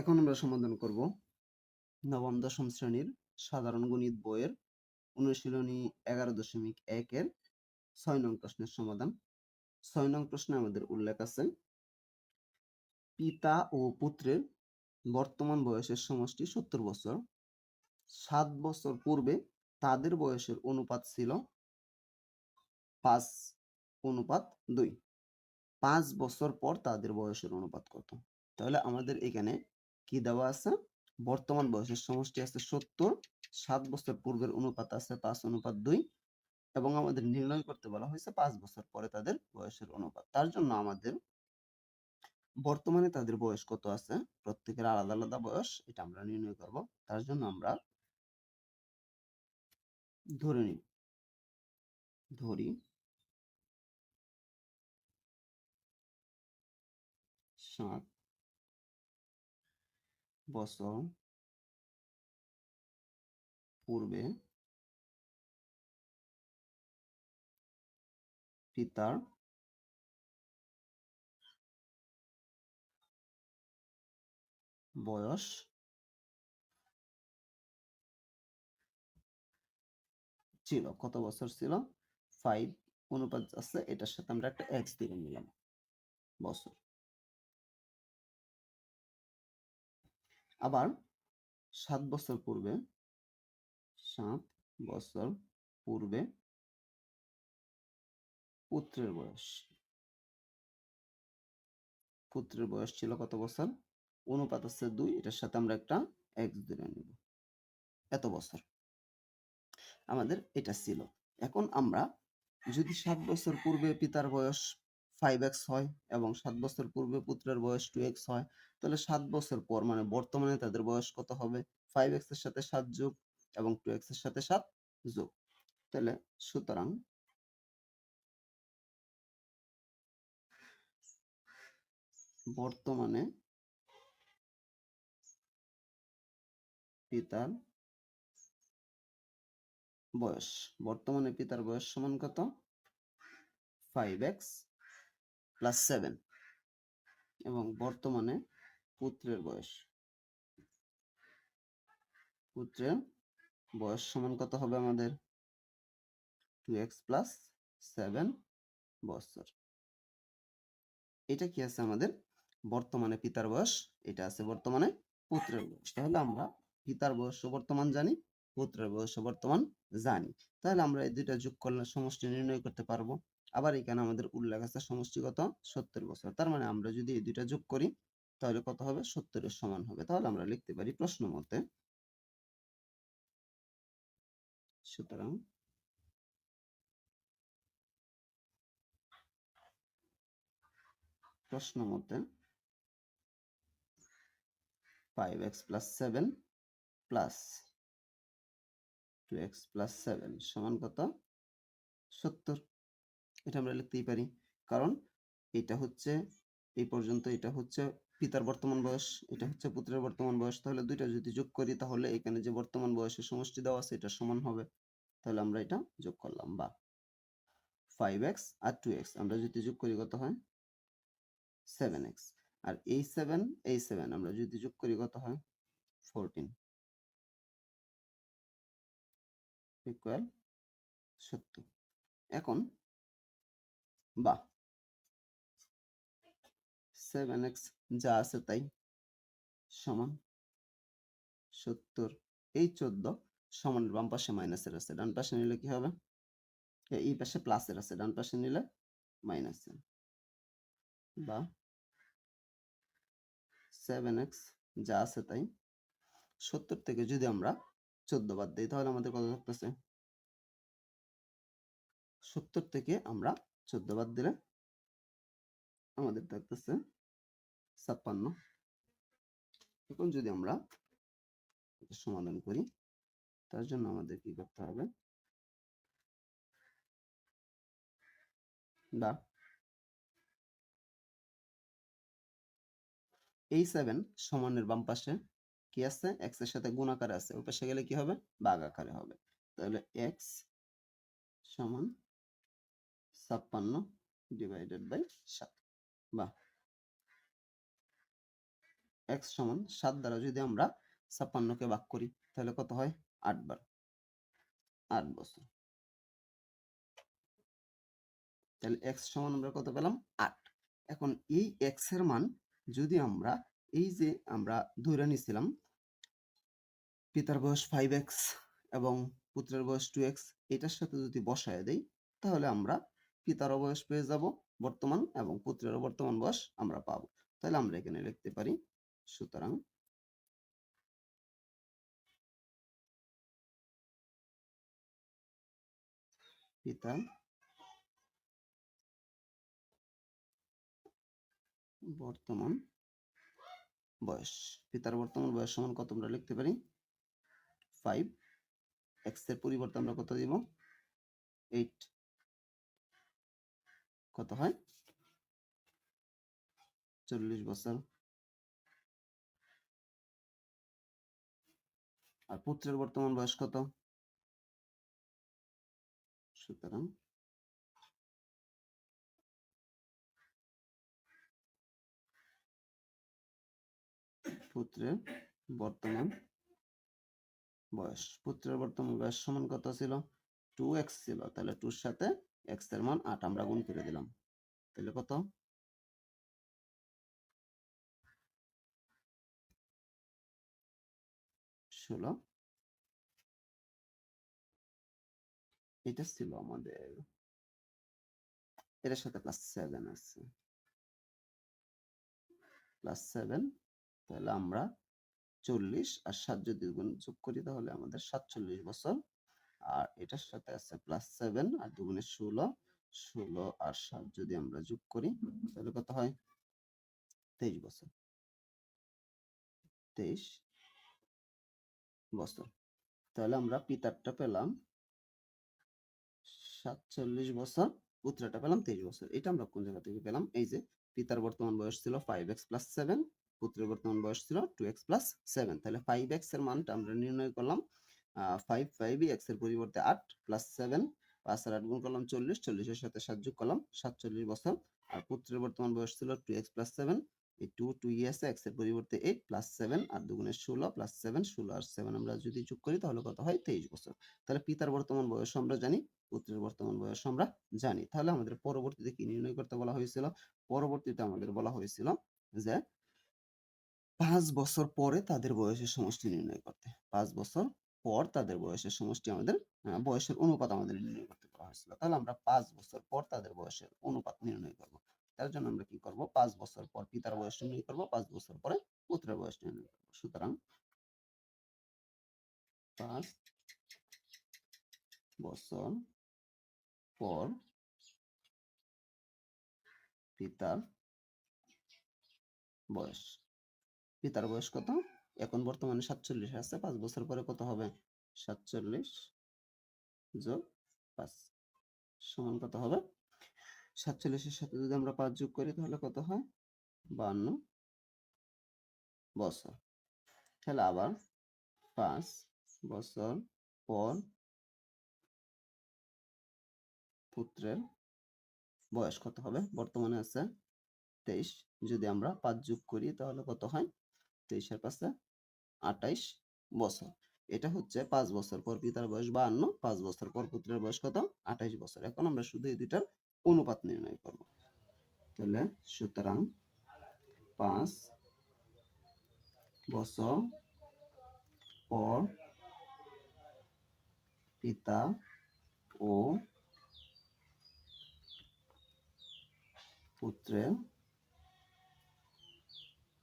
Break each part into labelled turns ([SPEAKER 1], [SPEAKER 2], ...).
[SPEAKER 1] এখন আমরা সমাধান করব। নবম, দশম শ্রেণির সাধারণ গণিত বইয়ের অনুশীলনী এগারো দশমিক একের ছয় নং প্রশ্নের সমাধান। ছয় নং প্রশ্নে আমাদের উল্লেখ আছে, পিতা ও পুত্রের বর্তমান বয়সের সমষ্টি সত্তর বছর। সাত বছর পূর্বে তাদের বয়সের অনুপাত ছিল পাঁচ, অনুপাত দুই। পাঁচ বছর পর তাদের বয়সের অনুপাত কত? তাহলে আমাদের এখানে কি দেওয়া আছে? বর্তমান বয়সের সমষ্টি আছে সত্তর, সাত বছর পূর্বের অনুপাত আছে পাঁচ, অনুপাত দুই এবং আমাদের নির্ণয় করতে বলা হয়েছে পাঁচ বছর পরে তাদের বয়সের অনুপাত। তার জন্য আমাদের বর্তমানে তাদের বয়স কত আছে? প্রত্যেকের আলাদা আলাদা বয়স, এটা আমরা নির্ণয় করব। তার জন্য আমরা ধরে নিই, ধরি সাত বছর পূর্বে পিতার বয়স ছিল। কত বছর ছিল? ফাইভ অনুপাত আছে। এটার সাথে আমরা একটা এক্স দিয়ে নিলাম। বছর। আবার সাত বছর পূর্বে, সাত বছর পূর্বে পুত্রের বয়স। পুত্রের বয়স ছিল কত বছর? অনুপাত হচ্ছে দুই, এটার সাথে আমরা একটা এক্স ধরে নিব। এত বছর। আমাদের এটা ছিল। এখন আমরা যদি সাত বছর পূর্বে পিতার বয়স ফাইভ এক্স হয় এবং সাত বছর পূর্বে পুত্রের বয়স টু এক্স হয়, তাহলে সাত বছর পর মানে বর্তমানে তাদের বয়স কত হবে? ফাইভ এক্সের সাথে সাত যোগ এবং টু এক্সের সাথে সাত যোগ, তাহলে সুতরাং বর্তমানে পিতার বয়স, বর্তমানে পিতার বয়স সমান কত? ফাইভ এক্স প্লাস সেভেন এবং বর্তমানে পুত্রের বয়স। পুত্রের বয়স সমান কত হবে আমাদের? টু এক্স প্লাস সেভেন বছর। এটা কি আছে আমাদের? বর্তমানে পিতার বয়স, এটা আছে বর্তমানে পুত্রের বয়স। তাহলে আমরা পিতার বয়স বর্তমান জানি, পুত্রের বয়স বর্তমান জানি। তাহলে আমরা এই দুইটা যোগ করলে সমষ্টি নির্ণয় করতে পারব। আবার এখানে আমাদের উল্লেখ আছে সমষ্টিগত সত্তর বছর। তার মানে আমরা যদি এই দুইটা যোগ করি, তাহলে কত হবে? সত্তরের সমান হবে। তাহলে আমরা লিখতে পারি প্রশ্ন মতে সুতরাং প্রশ্ন মতে five X plus seven plus two X plus seven সমান কত? সত্তর। এটা আমরা লিখতেই পারি। কারণ এটা হচ্ছে, এই পর্যন্ত এটা হচ্ছে পিতার বর্তমান বয়স, এটা হচ্ছে পুত্রের বর্তমান বয়স। তাহলে দুইটা যদি যোগ করি, তাহলে এখানে যে বর্তমান বয়সের সমষ্টি দেওয়া আছে, এটা সমান হবে। তাহলে আমরা এটা যোগ করলাম বা ফাইভ এক্স আর টু এক্স আমরা যদি যোগ করি, কত হয়? সেভেন এক্স আর এই সেভেন এই সেভেন আমরা যদি যোগ করি, কত হয়? ফোরটিন ইকুয়াল সত্তর। এখন বা সেভেন এক্স যা আছে তাই সমান সত্তর। এই চোদ্দ সমান বাম পাশে মাইনাসের আছে, ডান পাশে নিলে কি হবে? এই পাশে প্লাসের আছে, ডান পাশে নিলে মাইনাসের বা সেভেন এক্স যা আছে তাই সত্তর থেকে যদি আমরা চোদ্দ বাদ দিই, তাহলে আমাদের কত থাকতেছে? সত্তর থেকে আমরা চোদ্দ বাদ দিলে আমাদের থাকতেছে ছাপ্পান্ন। এখন যদি আমরা সমাধান করি, তার জন্য আমাদের কি করতে হবে? বা এই সেভেন সমানের বাম পাশে কি আছে? এক্সের সাথে গুণ আকারে আছে। ওই পাশে গেলে কি হবে? বাঘ আকারে হবে। তাহলে এক্স সমান ছাপ্পান্ন ডিভাইডেড বাই সাত। বা এক্স সমান সাত দ্বারা যদি আমরা ছাপ্পান্নকে ভাগ করি তাহলে কত হয়? আট বার। আট বছর। তাহলে এক্স সমান আমরা কত পেলাম? আট। এখন এই এক্সের মান যদি আমরা এই যে আমরা ধরে নিছিলাম পিতার বয়স ফাইভ এক্স এবং পুত্রের বয়স টু এক্স এটার সাথে যদি বসায় দেই তাহলে আমরা পিতার বয়স পেয়ে যাব? বর্তমান এবং পুত্রের বর্তমান বয়স আমরা পাবো। তাহলে আমরা এখানে লিখতে পারি, সুতরাং পিতা বর্তমান বয়স। পিতার বর্তমান বয়স সমান কত আমরা লিখতে পারি? ফাইভ এক্সের পরিবর্তে আমরা কত দিব? এইট কত হয়? চল্লিশ বছর। আর পুত্রের বর্তমান বয়স কত? সুতরাং পুত্রের বর্তমান বয়স। পুত্রের বর্তমান বয়স সমান কত ছিল? টু এক্স ছিল। তাহলে টুর সাথে এক্সের মান আট আমরা গুণ করে দিলাম। তাহলে কত? ষোলো। এটা ছিল আমাদের। এটার সাথে প্লাস সেভেন আছে। প্লাস সেভেন তাহলে আমরা চল্লিশ আর সাত যদি গুণ যোগ করি তাহলে আমাদের সাতচল্লিশ বছর আর এটার সাথে আছে প্লাস সেভেন আর দুগুণে ষোলো ষোলো আর সাত যদি আমরা যোগ করি, তাহলে কত হয়? তেইশ বছর। তেইশ বছর। তাহলে আমরা পিতারটা পেলাম সাতচল্লিশ বছর, পুত্রটা পেলাম তেইশ বছর। এটা আমরা কোন জায়গা থেকে পেলাম? এই যে পিতার বর্তমান বয়স ছিল ফাইভ এক্স প্লাস সেভেন পুত্রের বর্তমান বয়স ছিল টু এক্স প্লাস সেভেন তাহলে ফাইভ এক্সের মানটা আমরা নির্ণয় করলাম ফাইভ ফাইভ এক্সের পরিবর্তে আট প্লাস সেভেন পাঁচ আর আট গুণ করলাম চল্লিশ, চল্লিশের সাথে সাত যোগ করলাম সাতচল্লিশ বছর। আর পুত্রের বর্তমান বয়স ছিল টু এক্স প্লাস সেভেন এই টু টু এক্সের পরিবর্তে এইট প্লাস সেভেন আর ষোলো প্লাস সেভেন ষোলো আর সেভেন আমরা যদি যোগ করি তাহলে কত হয়? তেইশ বছর। তাহলে পিতার বর্তমান বয়স আমরা জানি, পুত্রের বর্তমান বয়স আমরা জানি। তাহলে আমাদের পরবর্তীতে কি নির্ণয় করতে বলা হয়েছিল? পরবর্তীতে আমাদের বলা হয়েছিল যে পাঁচ বছর পরে তাদের বয়সের সমষ্টি নির্ণয় করতে। পাঁচ বছর পর তাদের বয়সের সমষ্টি আমাদের বয়সের অনুপাত আমাদের নির্ণয় করতে বলা হয়েছিল। তাহলে আমরা পাঁচ বছর পর তাদের বয়সের অনুপাত নির্ণয় করব। তার জন্য আমরা কি করব? পাঁচ বছর পর পিতার বয়স নির্ণয় করব, পাঁচ বছর পরে পুত্রের বয়স নির্ণয় করব। সুতরাং পাঁচ বছর পর পিতার বয়স। পিতার বয়স কত? এখন বর্তমানে সাতচল্লিশ আছে, পাঁচ বছর পরে কত হবে? সাতচল্লিশ যোগ পাঁচ সমান কত হবে? সাতচল্লিশের সাথে যদি আমরা পাঁচ যোগ করি তাহলে কত হয়? বান্ন বছর। তাহলে আবার পাঁচ বছর পর পুত্রের বয়স কত হবে? বর্তমানে আছে তেইশ। যদি আমরা পাঁচ যোগ করি তাহলে কত হয়? তেইশের পাশে আটাইশ বছর। এটা হচ্ছে পাঁচ বছর পর পিতার বয়স বাহান্ন, পাঁচ বছর পর পুত্রের বয়স কত? আঠাইশ বছর। এখন আমরা শুধু এই দুইটার অনুপাত নির্ণয় করব। তাহলে সুতরাং পাঁচ বছর পর পিতা ও পুত্রের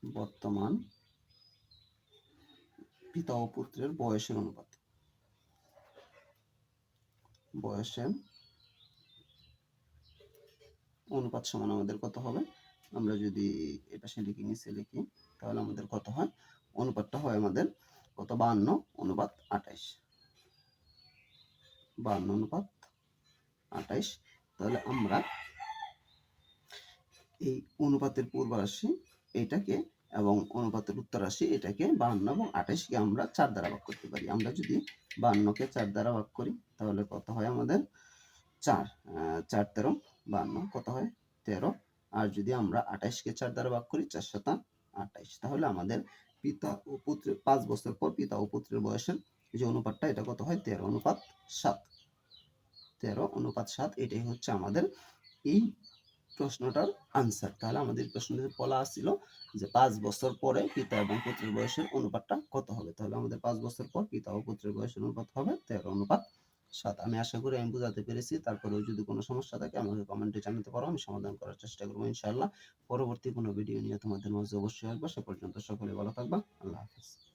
[SPEAKER 1] বর্তমান পিতা ও পুত্রের বয়সের অনুপাত। বয়সের অনুপাত সমান আমাদের কত হবে? আমরা যদি এটা সে লিখি, নিচে লিখি, তাহলে আমাদের কত হয়? অনুপাতটা হয় আমাদের কত? বান্ন, অনুপাত আঠাইশ। বান্ন, অনুপাত আঠাইশ। তাহলে আমরা এই অনুপাতের পূর্বরাশি এটাকে এবং অনুপাতের উত্তর রাশি এটাকে বাহান্ন এবং আঠাশকে আমরা চার দ্বারা ভাগ করতে পারি। আমরা যদি বাহান্নকে চার দ্বারা ভাগ করি, তাহলে কত হয় আমাদের? চার। চার তেরো, বাহান্ন, কত হয়? তেরো। আর যদি আমরা আঠাইশকে চার দ্বারা ভাগ করি, চার শতা আঠাশ। তাহলে আমাদের পিতা ও পুত্রের পাঁচ বছর পর পিতা ও পুত্রের বয়সের যে অনুপাতটা, এটা কত হয়? তেরো অনুপাত সাত। তেরো অনুপাত সাত, এটাই হচ্ছে আমাদের এই প্রশ্নটার আনসার তাহলে আমাদের প্রশ্নতে বলা আসছিল যে পাঁচ বছর পরে পিতা এবং পুত্রের বয়সের অনুপাতটা কত হবে? তাহলে আমাদের পাঁচ বছর পর পিতা ও পুত্রের বয়সের অনুপাত হবে তেরো অনুপাত সাত। আমি আশা করি আমি বোঝাতে পেরেছি। তারপরেও যদি কোনো সমস্যা থাকে আমাকে কমেন্টে জানাতে পারো। আমি সমাধান করার চেষ্টা করব ইনশাআল্লাহ। পরবর্তী কোনো ভিডিও নিয়ে তোমাদের মাঝে অবশ্যই আসব। সে পর্যন্ত সকলে ভালো থাকবা। আল্লাহ হাফিজ।